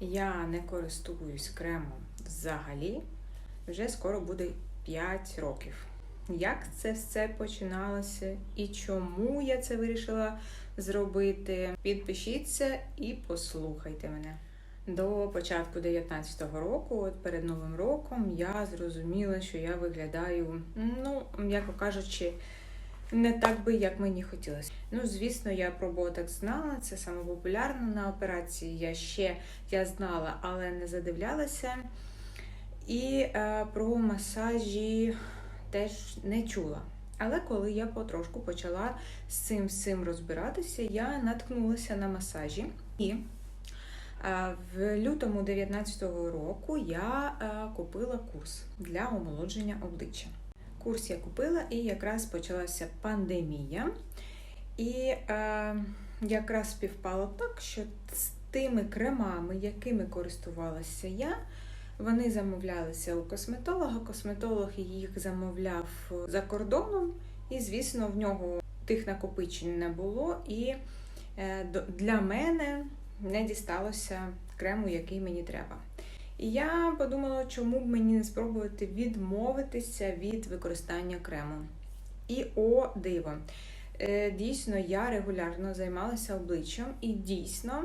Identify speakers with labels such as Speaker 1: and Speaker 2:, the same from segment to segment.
Speaker 1: Я не користуюсь кремом взагалі. Вже скоро буде 5 років. Як це все починалося і чому я це вирішила зробити? Підпишіться і послухайте мене. До початку 19-го року, от перед Новим роком, я зрозуміла, що я виглядаю, ну, м'яко кажучи, не так би, як мені хотілося. Ну, звісно, я про ботокс знала, це саме популярно на операції. Я ще я знала, але не задивлялася. І е, про масажі теж не чула. Але коли я потрошку почала з цим всім розбиратися, я наткнулася на масажі. І е, в лютому 19-го року я е, купила курс для омолодження обличчя. Курс я купила, і якраз почалася пандемія. І е, якраз співпало так, що з тими кремами, якими користувалася я, вони замовлялися у косметолога. Косметолог їх замовляв за кордоном, і, звісно, в нього тих накопичень не було. І е, для мене не дісталося крему, який мені треба. І я подумала, чому б мені не спробувати відмовитися від використання крему. І о, диво! Е, дійсно, я регулярно займалася обличчям, і дійсно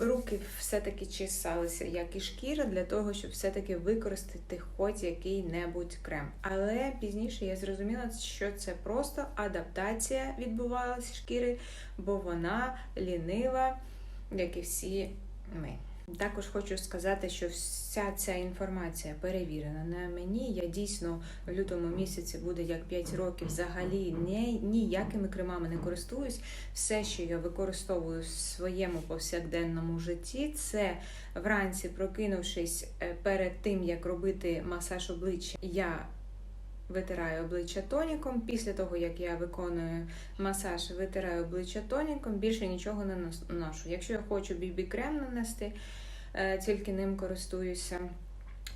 Speaker 1: руки все-таки чесалися, як і шкіра, для того, щоб все-таки використати хоч який-небудь крем. Але пізніше я зрозуміла, що це просто адаптація відбувалася шкіри, бо вона лінива, як і всі ми. Також хочу сказати, що вся ця інформація перевірена на мені. Я дійсно в лютому місяці буде як 5 років взагалі ні, ніякими кремами не користуюсь. Все, що я використовую в своєму повсякденному житті, це вранці, прокинувшись е, перед тим, як робити масаж обличчя, я Витираю обличчя тоніком. Після того, як я виконую масаж, витираю обличчя тоніком, більше нічого не наношу. Якщо я хочу бібі-крем нанести, е, тільки ним користуюся,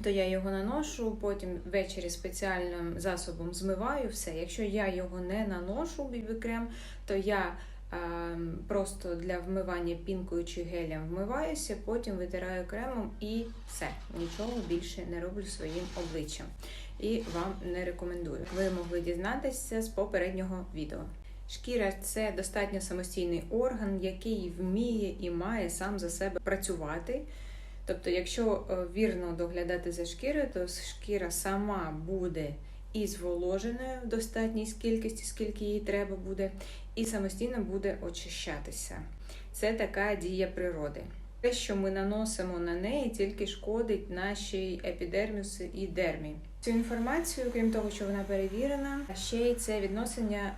Speaker 1: то я його наношу, потім ввечері спеціальним засобом змиваю все. Якщо я його не наношу, бібі-крем, то я просто для вмивання пінкою чи гелем вмиваюся, потім витираю кремом і все, нічого більше не роблю своїм обличчям. І вам не рекомендую. Ви могли дізнатися з попереднього відео. Шкіра це достатньо самостійний орган, який вміє і має сам за себе працювати. Тобто, якщо е, вірно доглядати за шкірою, то шкіра сама буде і зволоженою в достатній кількості, скільки їй треба буде, і самостійно буде очищатися. Це така дія природи. Те, що ми наносимо на неї, тільки шкодить нашій епідермісу і дермі. Цю інформацію, крім того, що вона перевірена, ще й це відношення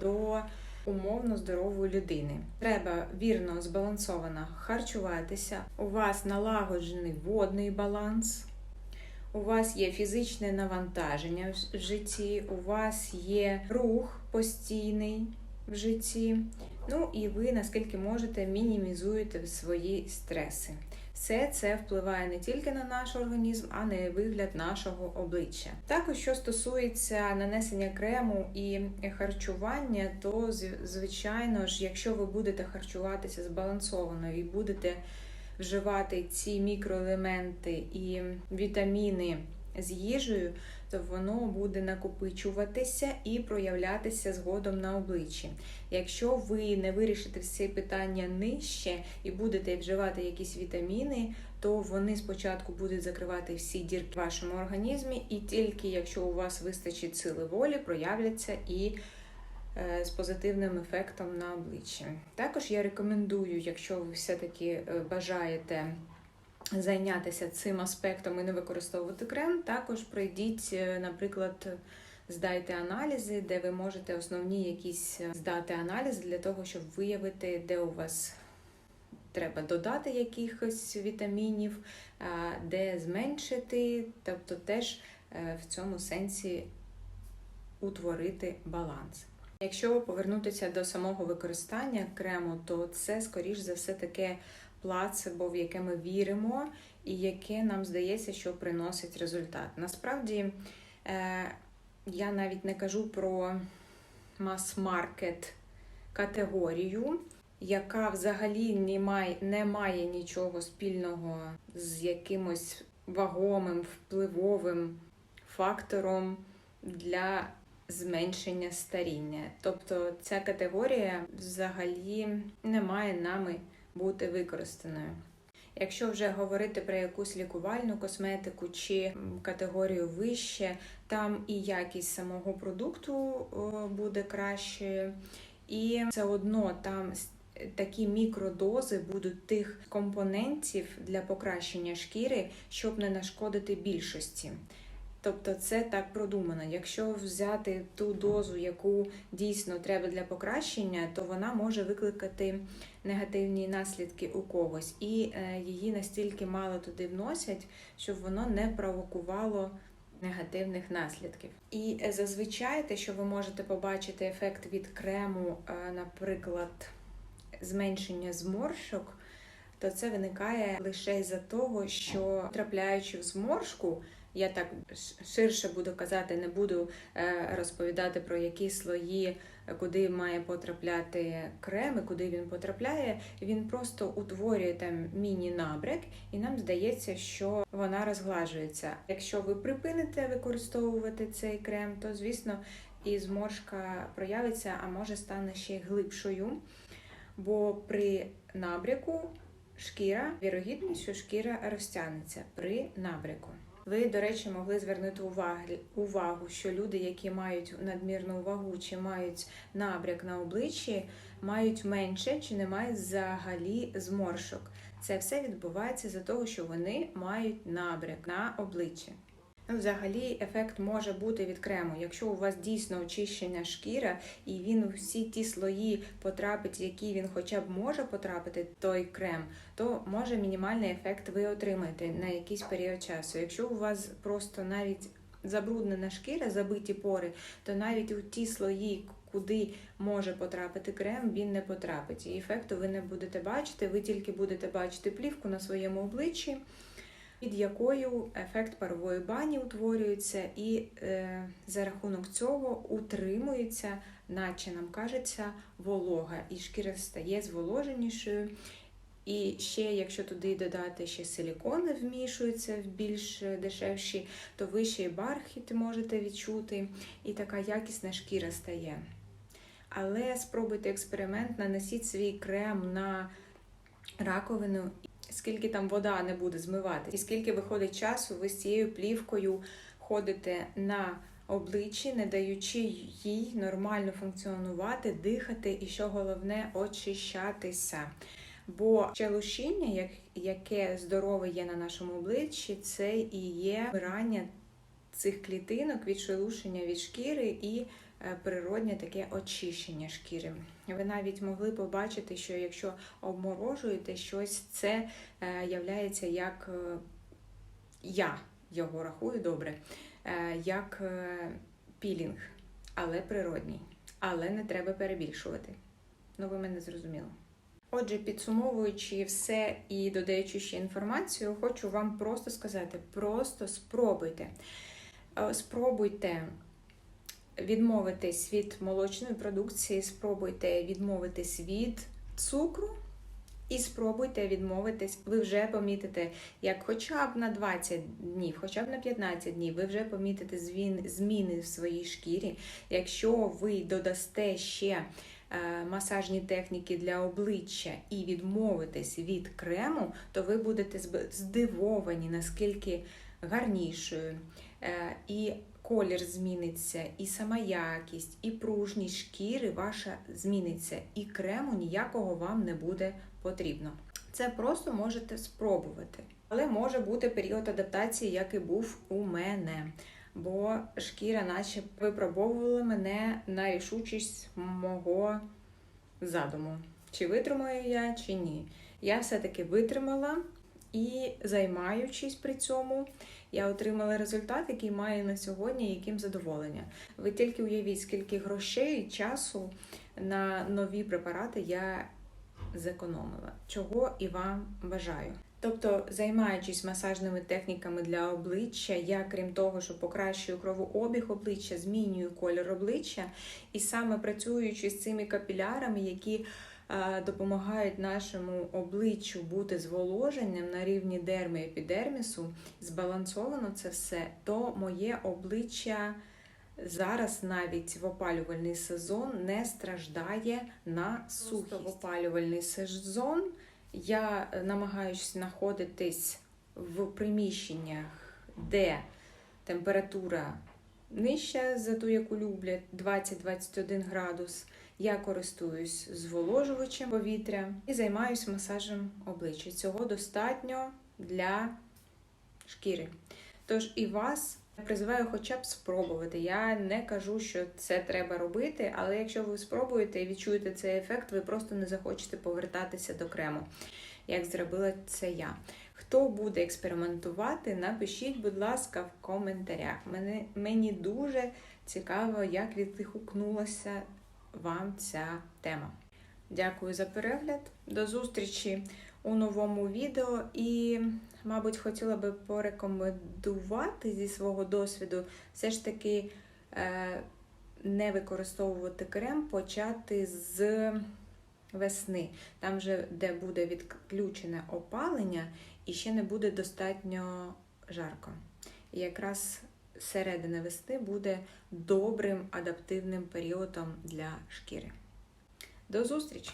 Speaker 1: до умовно здорової людини. Треба вірно збалансовано харчуватися. У вас налагоджений водний баланс у вас є фізичне навантаження в житті, у вас є рух постійний в житті. Ну і ви, наскільки можете, мінімізуєте свої стреси. Все це впливає не тільки на наш організм, а на вигляд нашого обличчя. Також, що стосується нанесення крему і харчування, то звичайно ж, якщо ви будете харчуватися збалансовано і будете вживати ці мікроелементи і вітаміни з їжею, то воно буде накопичуватися і проявлятися згодом на обличчі. Якщо ви не вирішите всі питання нижче і будете вживати якісь вітаміни, то вони спочатку будуть закривати всі дірки в вашому організмі, і тільки якщо у вас вистачить сили волі, проявляться і з позитивним ефектом на обличчі. Також я рекомендую, якщо ви все-таки е, бажаєте зайнятися цим аспектом і не використовувати крем, також пройдіть, е, наприклад, здайте аналізи, де ви можете основні якісь здати аналізи для того, щоб виявити, де у вас. Треба додати якихось вітамінів, де зменшити, тобто теж в цьому сенсі утворити баланс. Якщо повернутися до самого використання крему, то це, скоріш за все, таке плацебо, в яке ми віримо, і яке нам здається, що приносить результат. Насправді, е, я навіть не кажу про мас-маркет категорію. яка взагалі не має, не має нічого спільного з якимось вагомим, впливовим фактором для зменшення старіння. Тобто ця категорія взагалі не має нами бути використаною. Якщо вже говорити про якусь лікувальну косметику чи категорію вище, там і якість самого продукту буде кращою, і все одно там такі мікродози будуть тих компонентів для покращення шкіри, щоб не нашкодити більшості. Тобто це так продумано. Якщо взяти ту дозу, яку дійсно треба для покращення, то вона може викликати негативні наслідки у когось, і е, її настільки мало туди вносять, щоб воно не провокувало негативних наслідків. І е, зазвичай те, що ви можете побачити ефект від крему, е, наприклад, зменшення зморшок, то це виникає лише із-за того, що трапляючи в зморшку. Я так ширше буду казати, не буду е, розповідати про які слої, куди має потрапляти крем і куди він потрапляє. Він просто утворює там міні-набряк, і нам здається, що вона розглажується. Якщо ви припините використовувати цей крем, то звісно і зморшка проявиться, а може стане ще глибшою. Бо при набряку шкіра, вірогідність, що шкіра розтягнеться при набряку. Ви, до речі, могли звернути увагу, що люди, які мають надмірну вагу чи мають набряк на обличчі, мають менше чи не мають взагалі зморшок. Це все відбувається за того, що вони мають набряк на обличчі. Взагалі, ефект може бути від крему. Якщо у вас дійсно очищення шкіра, і він у всі ті слої потрапить, які він хоча б може потрапити, той крем, то може мінімальний ефект ви отримаєте на якийсь період часу. Якщо у вас просто навіть забруднена шкіра, забиті пори, то навіть у ті слої, куди може потрапити крем, він не потрапить. І ефекту ви не будете бачити, ви тільки будете бачити плівку на своєму обличчі під якою ефект парової бані утворюється, і е, за рахунок цього утримується, наче нам кажеться, волога, і шкіра стає зволоженішою. І ще, якщо туди додати ще силікони вмішуються в більш дешевші, то ви ще й бархіт можете відчути, і така якісна шкіра стає. Але спробуйте експеримент, нанесіть свій крем на раковину скільки там вода не буде змивати, і скільки виходить часу, ви з цією плівкою ходите на обличчі, не даючи їй нормально функціонувати, дихати і, що головне, очищатися. Бо челушіння, яке здорове є на нашому обличчі, це і є вмирання цих клітинок від шелушення від шкіри і Е, природнє таке очищення шкіри. Ви навіть могли побачити, що якщо обморожуєте щось, це е, являється як е, я його рахую добре, як пілінг, але природній. Але не треба перебільшувати. Ну, ви мене зрозуміли. Отже, підсумовуючи все і додаючи ще інформацію, хочу вам просто сказати: просто спробуйте. Спробуйте відмовитись від молочної продукції, спробуйте відмовитись від цукру. І спробуйте відмовитись, ви вже помітите, як хоча б на 20 днів, хоча б на 15 днів, ви вже помітите зміни в своїй шкірі. Якщо ви додасте ще е, масажні техніки для обличчя і відмовитесь від крему, то ви будете здивовані, наскільки гарнішою. Е, і колір зміниться, і сама якість, і пружність шкіри ваша зміниться, і крему ніякого вам не буде потрібно. Це просто можете спробувати. Але може бути період адаптації, як і був у мене. Бо шкіра, наче випробовувала мене на рішучість мого задуму. Чи витримаю я, чи ні. Я все-таки витримала і, займаючись при цьому, я отримала результат, який маю на сьогодні, яким задоволення. Ви тільки уявіть, скільки грошей часу на нові препарати я зекономила, чого і вам бажаю. Тобто, займаючись масажними техніками для обличчя, я, крім того, що покращую кровообіг обличчя, змінюю колір обличчя, і саме працюючи з цими капілярами, які допомагають нашому обличчю бути зволоженим на рівні дерми і епідермісу, збалансовано це все, то моє обличчя зараз навіть в опалювальний сезон не страждає на сухість. В опалювальний сезон. Я намагаюся знаходитись в приміщеннях, де температура нижча за ту, яку люблять 20-21 градус. Я користуюсь зволожувачем повітря і займаюся масажем обличчя. Цього достатньо для шкіри. Тож і вас призиваю хоча б спробувати. Я не кажу, що це треба робити, але якщо ви спробуєте і відчуєте цей ефект, ви просто не захочете повертатися до крему, як зробила це я. Хто буде експериментувати, напишіть, будь ласка, в коментарях. Мене, мені дуже цікаво, як відгукнулася вам ця тема. Дякую за перегляд. До зустрічі у новому відео. І, мабуть, хотіла би порекомендувати зі свого досвіду все ж таки е, не використовувати крем, почати з весни, там вже де буде відключене опалення і ще не буде достатньо жарко. І якраз середина весни буде добрим адаптивним періодом для шкіри. До зустрічі!